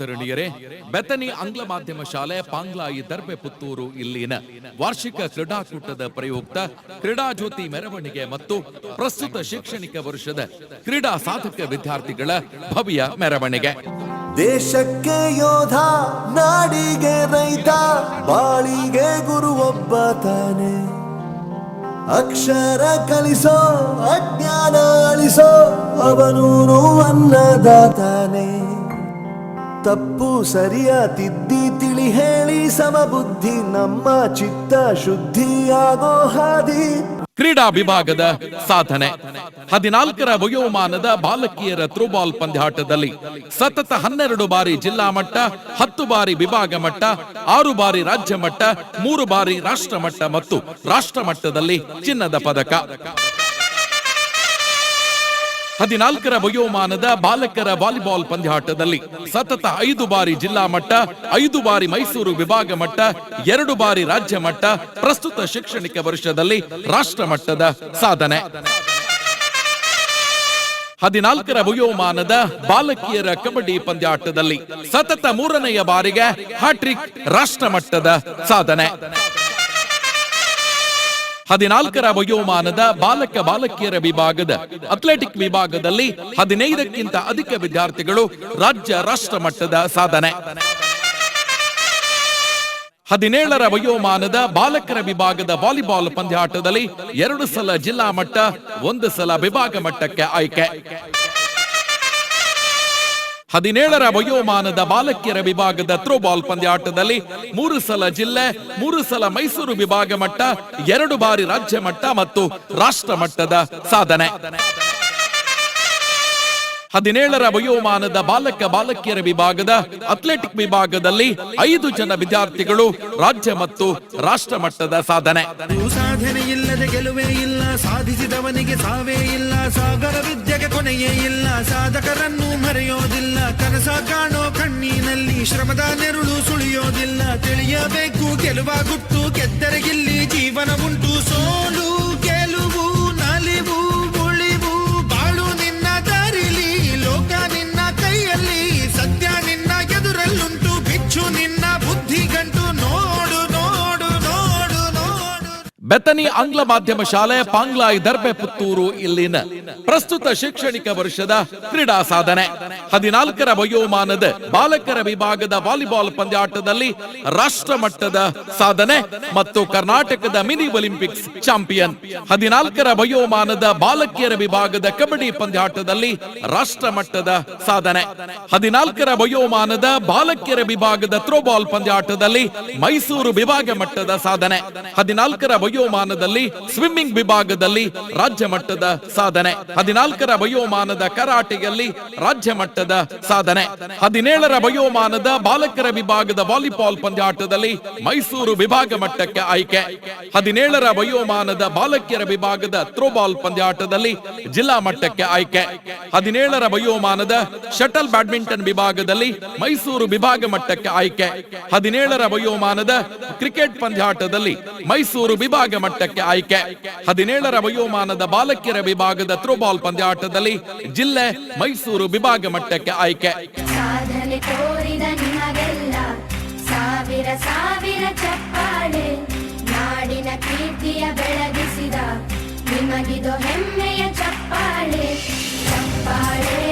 ಆದರಣೀಯರೇ ಬೆತನಿ ಆಂಗ್ಲ ಮಾಧ್ಯಮ ಶಾಲೆ ಪಾಂಗ್ಲಾಯಿ ದರ್ಬೆ ಪುತ್ತೂರು ಇಲ್ಲಿನ ವಾರ್ಷಿಕ ಕ್ರೀಡಾಕೂಟದ ಪ್ರಯುಕ್ತ ಕ್ರೀಡಾ ಜ್ಯೋತಿ ಮೆರವಣಿಗೆ ಮತ್ತು ಪ್ರಸ್ತುತ ಶೈಕ್ಷಣಿಕ ವರ್ಷದ ಕ್ರೀಡಾ ಸಾಧಕ ವಿದ್ಯಾರ್ಥಿಗಳ ಭವ್ಯ ಮೆರವಣಿಗೆ. ದೇಶಕ್ಕೆ ಯೋಧ, ನಾಡಿಗೆ ರೈತ, ಬಾಳಿಗೆ ಗುರು ಒಬ್ಬ ತಾನೆ. ಅಕ್ಷರ ಕಲಿಸೋ, ಅಜ್ಞಾನ ಅಳಿಸೋ, ಅವನೂರು ಅನ್ನದಾತಾನೆ. ತಪ್ಪು ಸರಿಯ ತಿದ್ದಿ ತಿಳಿ ಹೇಳಿ ಸಮಬುದ್ಧಿ ನಮ್ಮ ಚಿತ್ತ ಶುದ್ಧಿಯಾಗೋ ಹಾದಿ. ಕ್ರೀಡಾ ವಿಭಾಗದ ಸಾಧನೆ. ಹದಿನಾಲ್ಕರ ವಯೋಮಾನದ ಬಾಲಕಿಯರ ಥ್ರೋಬಾಲ್ ಪಂದ್ಯಾಟದಲ್ಲಿ ಸತತ ಹನ್ನೆರಡು ಬಾರಿ ಜಿಲ್ಲಾ ಮಟ್ಟ, ಹತ್ತು ಬಾರಿ ವಿಭಾಗ ಮಟ್ಟ, ಆರು ಬಾರಿ ರಾಜ್ಯ ಮಟ್ಟ, ಮೂರು ಬಾರಿ ರಾಷ್ಟ್ರ ಮಟ್ಟ ಮತ್ತು ರಾಷ್ಟ್ರ ಮಟ್ಟದಲ್ಲಿ ಚಿನ್ನದ ಪದಕ. ಹದಿನಾಲ್ಕರ ವಯೋಮಾನದ ಬಾಲಕರ ವಾಲಿಬಾಲ್ ಪಂದ್ಯಾಟದಲ್ಲಿ ಸತತ ಐದು ಬಾರಿ ಜಿಲ್ಲಾ ಮಟ್ಟ, ಐದು ಬಾರಿ ಮೈಸೂರು ವಿಭಾಗ ಮಟ್ಟ, ಎರಡು ಬಾರಿ ರಾಜ್ಯ ಮಟ್ಟ, ಪ್ರಸ್ತುತ ಶೈಕ್ಷಣಿಕ ವರ್ಷದಲ್ಲಿ ರಾಷ್ಟ್ರ ಮಟ್ಟದ ಸಾಧನೆ. ಹದಿನಾಲ್ಕರ ವಯೋಮಾನದ ಬಾಲಕಿಯರ ಕಬಡ್ಡಿ ಪಂದ್ಯಾಟದಲ್ಲಿ ಸತತ ಮೂರನೆಯ ಬಾರಿಗೆ ಹ್ಯಾಟ್ರಿಕ್ ರಾಷ್ಟ್ರ ಮಟ್ಟದ ಸಾಧನೆ. ಹದಿನಾಲ್ಕರ ವಯೋಮಾನದ ಬಾಲಕ ಬಾಲಕಿಯರ ವಿಭಾಗದ ಅಥ್ಲೆಟಿಕ್ ವಿಭಾಗದಲ್ಲಿ ಹದಿನೈದಕ್ಕಿಂತ ಅಧಿಕ ವಿದ್ಯಾರ್ಥಿಗಳು ರಾಜ್ಯ ರಾಷ್ಟ್ರ ಮಟ್ಟದ ಸಾಧನೆ. ಹದಿನೇಳರ ವಯೋಮಾನದ ಬಾಲಕರ ವಿಭಾಗದ ವಾಲಿಬಾಲ್ ಪಂದ್ಯಾಟದಲ್ಲಿ ಎರಡು ಸಲ ಜಿಲ್ಲಾ ಮಟ್ಟ, ಒಂದು ಸಲ ವಿಭಾಗ ಮಟ್ಟಕ್ಕೆ ಆಯ್ಕೆ. ಹದಿನೇಳರ ವಯೋಮಾನದ ಬಾಲಕಿಯರ ವಿಭಾಗದ ಥ್ರೋಬಾಲ್ ಪಂದ್ಯಾಟದಲ್ಲಿ ಮೂರು ಸಲ ಜಿಲ್ಲೆ, ಮೂರು ಸಲ ಮೈಸೂರು ವಿಭಾಗ ಮಟ್ಟ, ಎರಡು ಬಾರಿ ರಾಜ್ಯ ಮಟ್ಟ ಮತ್ತು ರಾಷ್ಟ್ರ ಮಟ್ಟದ ಸಾಧನೆ. ಹದಿನೇಳರ ವಯೋಮಾನದ ಬಾಲಕ ಬಾಲಕಿಯರ ವಿಭಾಗದ ಅಥ್ಲೆಟಿಕ್ ವಿಭಾಗದಲ್ಲಿ ಐದು ಜನ ವಿದ್ಯಾರ್ಥಿಗಳು ರಾಜ್ಯ ಮತ್ತು ರಾಷ್ಟ್ರ ಮಟ್ಟದ ಸಾಧನೆ. ಸಾಧನೆ ಇಲ್ಲದೆ ಗೆಲುವೇ ಇಲ್ಲ, ಸಾಧಿಸಿದವನಿಗೆ ಸಾವೇ ಇಲ್ಲ. ಸಾಗರ ವಿದ್ಯೆಗೆ ಕೊನೆಯೇ ಇಲ್ಲ. ಸಾಧಕರನ್ನು ಮರೆಯೋದಿಲ್ಲ. ಕನಸ ಕಾಣೋ ಕಣ್ಣಿನಲ್ಲಿ ಶ್ರಮದ ನೆರಳು ಸುಳಿಯೋದಿಲ್ಲ. ತಿಳಿಯಬೇಕು, ಗೆಲುವ ಗುಟ್ಟು, ಗೆದ್ದರೆ ಇಲ್ಲಿ ಜೀವನ ಉಂಟು. ಸೋಲು ಬೆತನಿ ಆಂಗ್ಲ ಮಾಧ್ಯಮ ಶಾಲೆ ಪಾಂಗ್ಲಾಯ್ ದರ್ಬೆ ಪುತ್ತೂರು ಇಲ್ಲಿನ ಪ್ರಸ್ತುತ ಶೈಕ್ಷಣಿಕ ವರ್ಷದ ಕ್ರೀಡಾ ಸಾಧನೆ. ಹದಿನಾಲ್ಕರ ವಯೋಮಾನದ ಬಾಲಕರ ವಿಭಾಗದ ವಾಲಿಬಾಲ್ ಪಂದ್ಯಾಟದಲ್ಲಿ ರಾಷ್ಟ್ರ ಮಟ್ಟದ ಸಾಧನೆ ಮತ್ತು ಕರ್ನಾಟಕದ ಮಿನಿ ಒಲಿಂಪಿಕ್ಸ್ ಚಾಂಪಿಯನ್. ಹದಿನಾಲ್ಕರ ವಯೋಮಾನದ ಬಾಲಕಿಯರ ವಿಭಾಗದ ಕಬಡ್ಡಿ ಪಂದ್ಯಾಟದಲ್ಲಿ ರಾಷ್ಟ್ರ ಮಟ್ಟದ ಸಾಧನೆ. ಹದಿನಾಲ್ಕರ ವಯೋಮಾನದ ಬಾಲಕಿಯರ ವಿಭಾಗದ ಥ್ರೋಬಾಲ್ ಪಂದ್ಯಾಟದಲ್ಲಿ ಮೈಸೂರು ವಿಭಾಗ ಮಟ್ಟದ ಸಾಧನೆ. ಹದಿನಾಲ್ಕರ ವಯೋಮಾನದಲ್ಲಿ ಸ್ವಿಮ್ಮಿಂಗ್ ವಿಭಾಗದಲ್ಲಿ ರಾಜ್ಯ ಮಟ್ಟದ ಸಾಧನೆ. ಹದಿನಾಲ್ಕರ ವಯೋಮಾನದ ಕರಾಟೆಯಲ್ಲಿ ರಾಜ್ಯ ಮಟ್ಟದ ಸಾಧನೆ. ಹದಿನೇಳರ ವಯೋಮಾನದ ಬಾಲಕರ ವಿಭಾಗದ ವಾಲಿಬಾಲ್ ಪಂದ್ಯಾಟದಲ್ಲಿ ಮೈಸೂರು ವಿಭಾಗ ಮಟ್ಟಕ್ಕೆ ಆಯ್ಕೆ. ಹದಿನೇಳರ ವಯೋಮಾನದ ಬಾಲಕಿಯರ ವಿಭಾಗದ ಥ್ರೋಬಾಲ್ ಪಂದ್ಯಾಟದಲ್ಲಿ ಜಿಲ್ಲಾ ಮಟ್ಟಕ್ಕೆ ಆಯ್ಕೆ. ಹದಿನೇಳರ ವಯೋಮಾನದ ಶಟಲ್ ಬ್ಯಾಡ್ಮಿಂಟನ್ ವಿಭಾಗದಲ್ಲಿ ಮೈಸೂರು ವಿಭಾಗ ಮಟ್ಟಕ್ಕೆ ಆಯ್ಕೆ. ಹದಿನೇಳರ ವಯೋಮಾನದ ಕ್ರಿಕೆಟ್ ಪಂದ್ಯಾಟದಲ್ಲಿ ಮೈಸೂರು ವಿಭಾಗ ಮಟ್ಟಕ್ಕೆ ಆಯ್ಕೆ. ಹದಿನೇಳರ ವಯೋಮಾನದ ಬಾಲಕಿಯರ ವಿಭಾಗದ ಥ್ರೋಬಾಲ್ ಪಂದ್ಯಾಟದಲ್ಲಿ ಜಿಲ್ಲೆ ಮೈಸೂರು ವಿಭಾಗ ಮಟ್ಟಕ್ಕೆ ಆಯ್ಕೆ. ನಾಡಿನ ಕೀರ್ತಿಯ ಬೆಳಗಿಸಿದ ನಿಮಗಿದು ಹೆಮ್ಮೆಯ ಚಪ್ಪಾಳೆ. ಚಪ್ಪಾಳೆ.